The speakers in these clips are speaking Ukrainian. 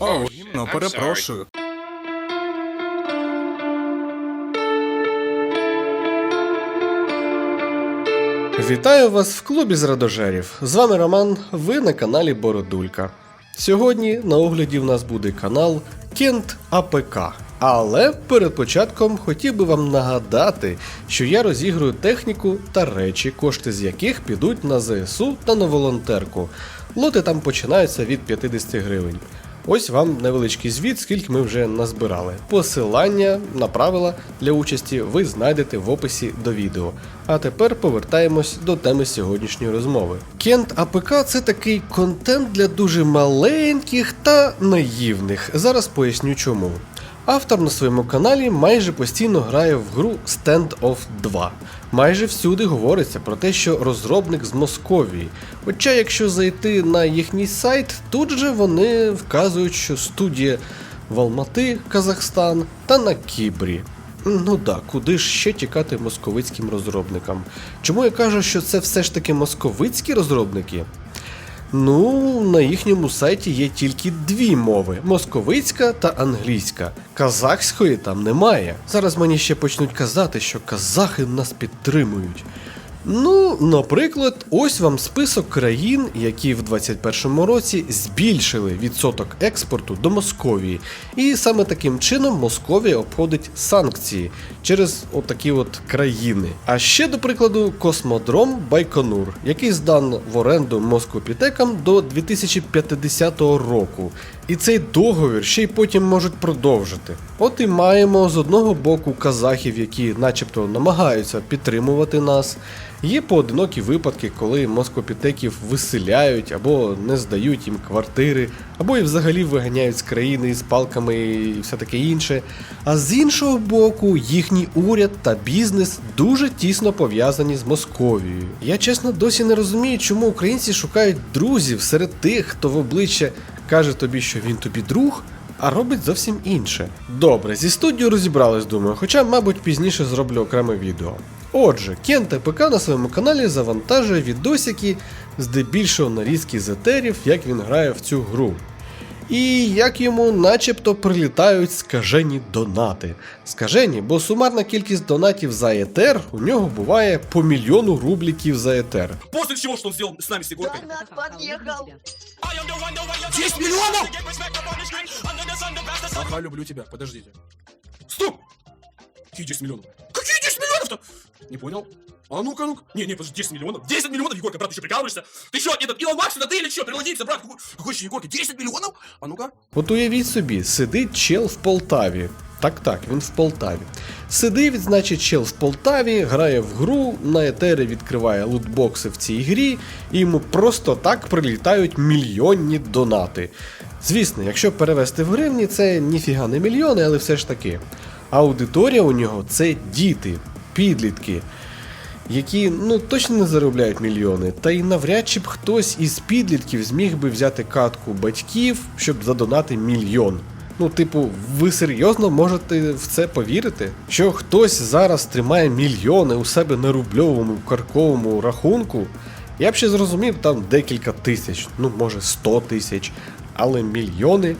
О, гімно, перепрошую. Вітаю вас в клубі зрадожерів. З вами Роман, ви на каналі Бородулька. Сьогодні на огляді в нас буде канал Кент АПК. Але перед початком хотів би вам нагадати, що я розігрую техніку та речі, кошти з яких підуть на ЗСУ та на волонтерку. Лоти там починаються від 50 гривень. Ось вам невеличкий звіт, скільки ми вже назбирали. Посилання на правила для участі ви знайдете в описі до відео. А тепер повертаємось до теми сьогоднішньої розмови. Кент АПК це такий контент для дуже маленьких та наївних. Зараз поясню чому. Автор на своєму каналі майже постійно грає в гру Stand-Off 2. Майже всюди говориться про те, що розробник з Московії. Хоча, якщо зайти на їхній сайт, тут же вони вказують, що студія в Алмати, Казахстан та на Кібрі. Ну да, куди ж ще тікати московицьким розробникам? Чому я кажу, що це все ж таки московицькі розробники? Ну, на їхньому сайті є тільки дві мови: московицька та англійська. Казахської там немає. Зараз мені ще почнуть казати, що казахи нас підтримують. Ну, наприклад, ось вам список країн, які в 2021 році збільшили відсоток експорту до Московії. І саме таким чином Московія обходить санкції через отакі от країни. А ще, до прикладу, космодром Байконур, який здан в оренду Москопітекам до 2050 року. І цей договір ще й потім можуть продовжити. От і маємо з одного боку казахів, які начебто намагаються підтримувати нас. Є поодинокі випадки, коли москопітеків виселяють або не здають їм квартири, або і взагалі виганяють з країни з палками і все таке інше. А з іншого боку, їхній уряд та бізнес дуже тісно пов'язані з Московією. Я чесно досі не розумію, чому українці шукають друзів серед тих, хто в обличчя каже тобі, що він тобі друг. А робить зовсім інше. Добре, зі студією розібрались, думаю, хоча, мабуть, пізніше зроблю окреме відео. Отже, Кента ТПК на своєму каналі завантажує відосики, здебільшого нарізки з етерів, як він грає в цю гру. І як йому начебто прилітають скажені донати. Скажені, бо сумарна кількість донатів за етер у нього буває по мільйону рубліків за етер. После всего, что он сделал с нами с Егоркой. Донат подъехал. 10 миллионов! Ага, люблю тебя, подождите. Стоп! Какие 10 миллионов? Какие 10 миллионов-то? Не понял? А ну-ка, ну-ка. Не, не, подожди, 10 миллионов. 10 миллионов, Егорка, брат, ты что, прикалываешься? Ты что, этот Илон Макс, это ты или что, перелодился, брат? Какой, какой еще Егорка? 10 миллионов? А ну-ка. От уявіть собі, сидить чел в Полтаві. Так, так, він в Полтаві. Сидить, значить, чел в Полтаві, грає в гру, на етері відкриває лутбокси в цій грі, і йому просто так прилітають мільйонні донати. Звісно, якщо перевести в гривні, це ніфіга не мільйони, але все ж таки. Аудиторія у нього це діти, підлітки які ну точно не заробляють мільйони, та й навряд чи б хтось із підлітків зміг би взяти катку батьків, щоб задонати мільйон. Ну, типу, ви серйозно можете в це повірити? Що хтось зараз тримає мільйони у себе на рубльовому карковому рахунку? Я б ще зрозумів там декілька тисяч, ну може 100 тисяч, але мільйони.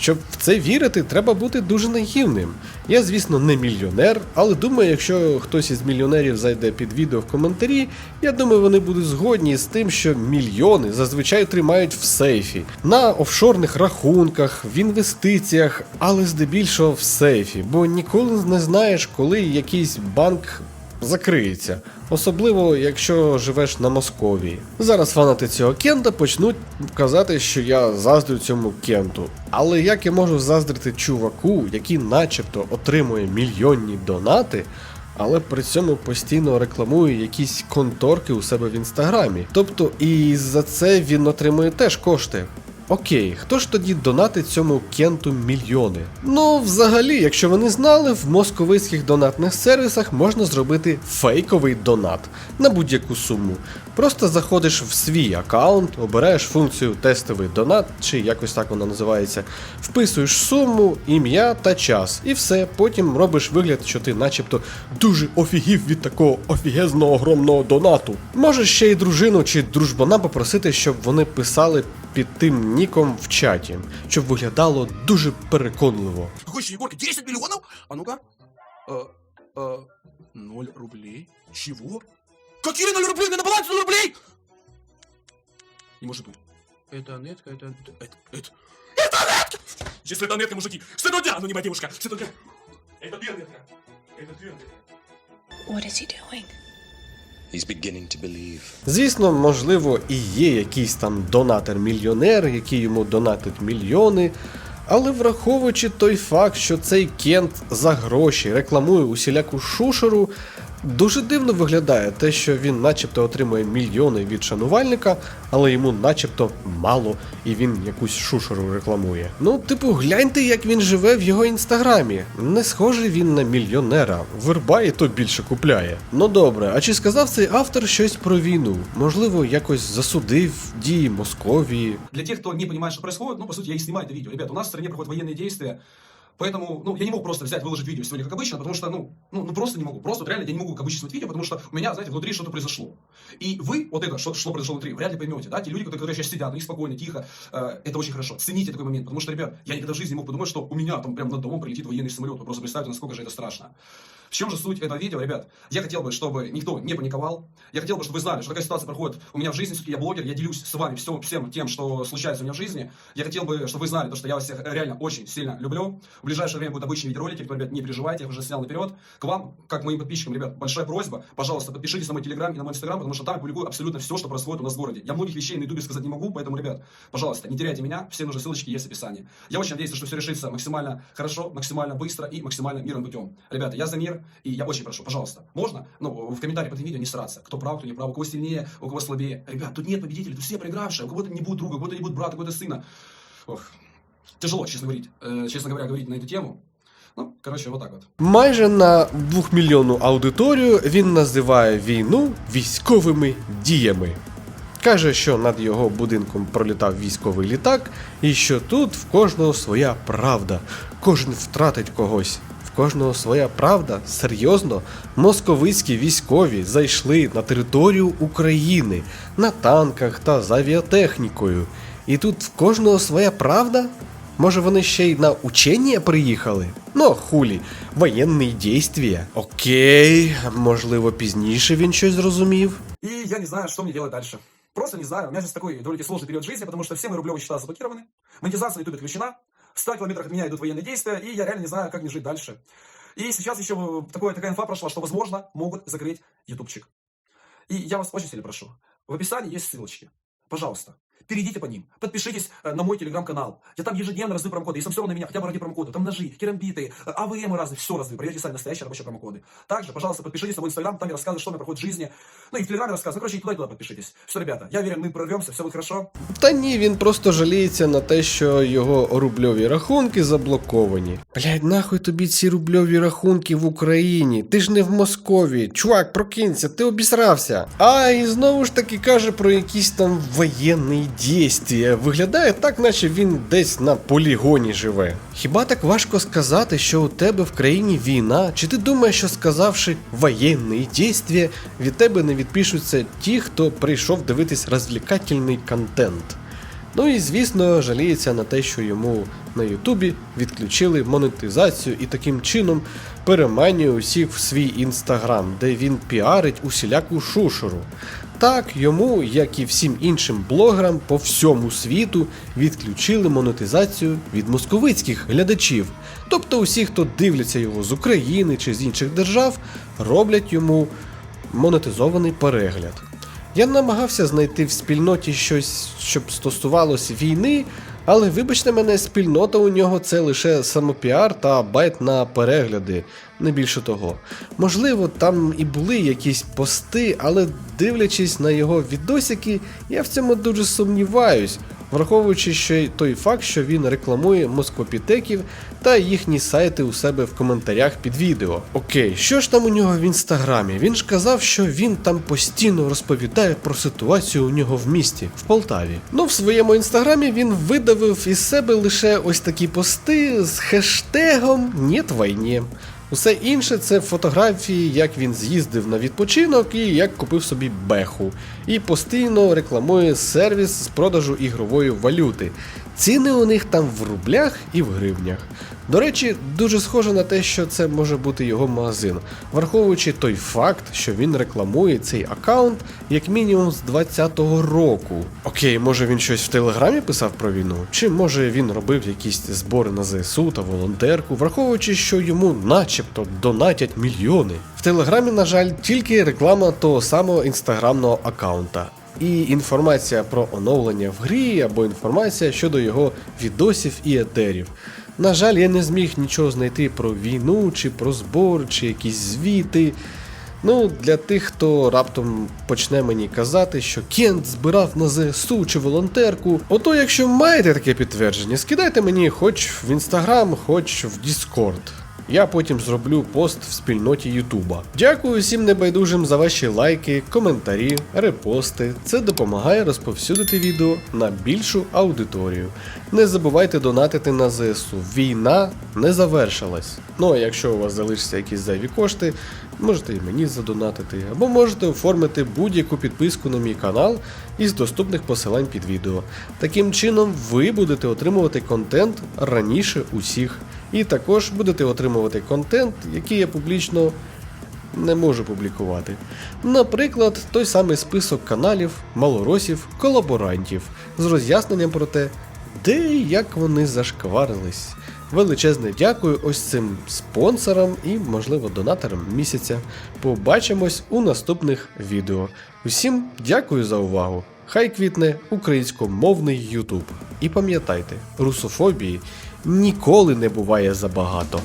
Щоб в це вірити, треба бути дуже наївним. Я, звісно, не мільйонер, але думаю, якщо хтось із мільйонерів зайде під відео в коментарі, я думаю, вони будуть згодні з тим, що мільйони зазвичай тримають в сейфі, на офшорних рахунках, в інвестиціях, але здебільшого в сейфі, бо ніколи не знаєш, коли якийсь банк закриється. Особливо, якщо живеш на Московії. Зараз фанати цього кента почнуть казати, що я заздрю цьому кенту. Але як я можу заздрити чуваку, який начебто отримує мільйонні донати, але при цьому постійно рекламує якісь конторки у себе в інстаграмі. Тобто і за це він отримує теж кошти. Окей, хто ж тоді донатить цьому кенту мільйони? Ну, взагалі, якщо ви не знали, в московицьких донатних сервісах можна зробити фейковий донат на будь-яку суму. Просто заходиш в свій аккаунт, обираєш функцію тестовий донат, чи якось так вона називається, вписуєш суму, ім'я та час, і все. Потім робиш вигляд, що ти начебто дуже офігів від такого офігезного огромного донату. Можеш ще й дружину чи дружбана попросити, щоб вони писали під тим ніком в чаті, щоб виглядало дуже переконливо. Какой еще Егорка? 10 миллионов? А ну-ка. Э, э, 0 рублей. Чего? Какие 0 рублей? У меня на балансе 0 рублей! Не может быть. Это нетка, это... Это... Это... Это нетка! Если это нетка, мужики, с этого дня, ну не моя девушка, с этого дня. Это две нетка. Это две нетка. What is he doing? Звісно, можливо, і є якийсь там донатор-мільйонер, який йому донатить мільйони. Але враховуючи той факт, що цей Кент за гроші рекламує усіляку шушеру, дуже дивно виглядає те, що він начебто отримує мільйони від шанувальника, але йому начебто мало і він якусь шушеру рекламує. Ну, типу, гляньте, як він живе в його інстаграмі. Не схожий він на мільйонера. Верба то більше купляє. Ну добре, а чи сказав цей автор щось про війну? Можливо, якось засудив дії Московії, Для тех, кто не понимает, что происходит, ну, по сути, я и снимаю это видео. Ребята, у нас в стране проходят военные действия, поэтому, ну, я не могу просто взять, выложить видео сегодня, как обычно, потому что, ну, ну, ну просто не могу. Просто вот реально я не могу, как обычно, снимать видео, потому что у меня, знаете, внутри что-то произошло. И вы, вот это, что, что произошло внутри, вряд ли поймете, да, те люди, которые сейчас сидят, у них спокойно, тихо, э, это очень хорошо. Цените такой момент, потому что, ребят, я никогда в жизни не мог подумать, что у меня там прям над домом прилетит военный самолет. Вы просто представьте, насколько же это страшно. Чем же суть этого видео, ребят? Я хотел бы, чтобы никто не паниковал. Я хотел бы, чтобы вы знали, что такая ситуация проходит у меня в жизни. Все-таки я блогер, я делюсь с вами всем, всем тем, что случается у меня в жизни. Я хотел бы, чтобы вы знали, то, что я вас всех реально очень сильно люблю. В ближайшее время будут обычные видеоролики, поэтому, ребят, не переживайте, я уже снял наперед. К вам, как моим подписчикам, ребят, большая просьба. Пожалуйста, подпишитесь на мой телеграм и на мой инстаграм, потому что там я публикую абсолютно все, что происходит у нас в городе. Я многих вещей на ютубе сказать не могу, поэтому, ребят, пожалуйста, не теряйте меня. Все нужные ссылочки есть в описании. Я очень надеюсь, что все решится максимально хорошо, максимально быстро и максимально мирным путем. Ребята, я за мир, и я очень прошу, пожалуйста, можно, ну, в комментарии под этим видео не сраться. Кто прав, кто не прав, у кого сильнее, у кого слабее. Ребят, тут нет победителей, тут все проигравшие. У кого-то не будет друга, у кого-то не будет брата, у кого-то сына. Ох, тяжело, честно говорить, э, честно говоря, говорить на эту тему. Ну, короче, вот так вот. Майже на двохмільйонну аудиторію він називає війну військовими діями. Каже, що над його будинком пролітав військовий літак, і що тут в кожного своя правда, кожен втратить когось. В кожного своя правда. Серйозно, московицькі військові зайшли на територію України на танках та з авіатехнікою. І тут в кожного своя правда? Може вони ще й на учення приїхали? Ну, хулі, воєнні дійствія. Окей, можливо, пізніше він щось зрозумів. И я не знаю, что мне делать дальше. Просто не знаю. У меня сейчас такой довольно сложный период жизни, потому что все мои рублевые счета заблокированы. Монетизация на YouTube отключена. В 100 километрах от меня идут военные действия, и я реально не знаю, как мне жить дальше. И сейчас еще такое, такая инфа прошла, что, возможно, могут закрыть ютубчик. И я вас очень сильно прошу. В описании есть ссылочки. Пожалуйста, перейдите по ним, подпишитесь э, на мой телеграм-канал. Я там ежедневно раздаю промокоды. Если все равно на меня, хотя бы ради промокода. Там ножи, керамбиты, э, АВМ разные, все раздаю. Проверьте сами настоящие рабочие промокоды. Также, пожалуйста, подпишитесь на мой инстаграм, там я рассказываю, что у меня проходит в жизни. Ну и в телеграме рассказываю. Ну, короче, и туда, и туда подпишитесь. Все, ребята, я уверен, мы прорвемся, все будет хорошо. Та ні, він просто жаліється на те, що його рубльові рахунки заблоковані. Блядь, нахуй тобі ці рубльові рахунки в Україні? Ти ж не в Московії. Чувак, прокинься, ти обісрався. А і знову ж таки каже про якісь там воєнні дійствия. Виглядає так, наче він десь на полігоні живе. Хіба так важко сказати, що у тебе в країні війна? Чи ти думаєш, що сказавши воєнні дійствия, від тебе не відпишуться ті, хто прийшов дивитись розвлікательний контент? Ну і звісно, жаліється на те, що йому на Ютубі відключили монетизацію і таким чином переманює усіх в свій інстаграм, де він піарить усіляку шушеру. Так, йому, як і всім іншим блогерам по всьому світу, відключили монетизацію від московицьких глядачів. Тобто усі, хто дивляться його з України чи з інших держав, роблять йому монетизований перегляд. Я намагався знайти в спільноті щось, щоб стосувалося війни, але вибачте мене, спільнота у нього це лише самопіар та байт на перегляди, не більше того. Можливо, там і були якісь пости, але дивлячись на його відосики, я в цьому дуже сумніваюсь. Враховуючи ще й той факт, що він рекламує москопітеків та їхні сайти у себе в коментарях під відео. Окей, що ж там у нього в інстаграмі? Він ж казав, що він там постійно розповідає про ситуацію у нього в місті, в Полтаві. Ну, в своєму інстаграмі він видавив із себе лише ось такі пости з хештегом «Нет війні». Усе інше це фотографії, як він з'їздив на відпочинок і як купив собі беху. І постійно рекламує сервіс з продажу ігрової валюти. Ціни у них там в рублях і в гривнях. До речі, дуже схоже на те, що це може бути його магазин, враховуючи той факт, що він рекламує цей аккаунт як мінімум з 20-го року. Окей, може він щось в телеграмі писав про війну, чи може він робив якісь збори на ЗСУ та волонтерку, враховуючи, що йому начебто донатять мільйони. В телеграмі, на жаль, тільки реклама того самого інстаграмного аккаунта. І інформація про оновлення в грі або інформація щодо його відосів і етерів. На жаль, я не зміг нічого знайти про війну, чи про збор, чи якісь звіти. Ну, для тих, хто раптом почне мені казати, що Кент збирав на ЗСУ чи волонтерку. Ото, якщо маєте таке підтвердження, скидайте мені хоч в інстаграм, хоч в Діскорд. Я потім зроблю пост в спільноті Ютуба. Дякую всім небайдужим за ваші лайки, коментарі, репости. Це допомагає розповсюдити відео на більшу аудиторію. Не забувайте донатити на ЗСУ. Війна не завершилась. Ну а якщо у вас залишаться якісь зайві кошти, можете і мені задонатити, або можете оформити будь-яку підписку на мій канал із доступних посилань під відео. Таким чином, ви будете отримувати контент раніше усіх. І також будете отримувати контент, який я публічно не можу публікувати. Наприклад, той самий список каналів, малоросів, колаборантів з роз'ясненням про те, де і як вони зашкварились. Величезне дякую ось цим спонсорам і, можливо, донаторам місяця. Побачимось у наступних відео. Усім дякую за увагу! Хай квітне українськомовний Ютуб. І пам'ятайте, русофобії ніколи не буває забагато.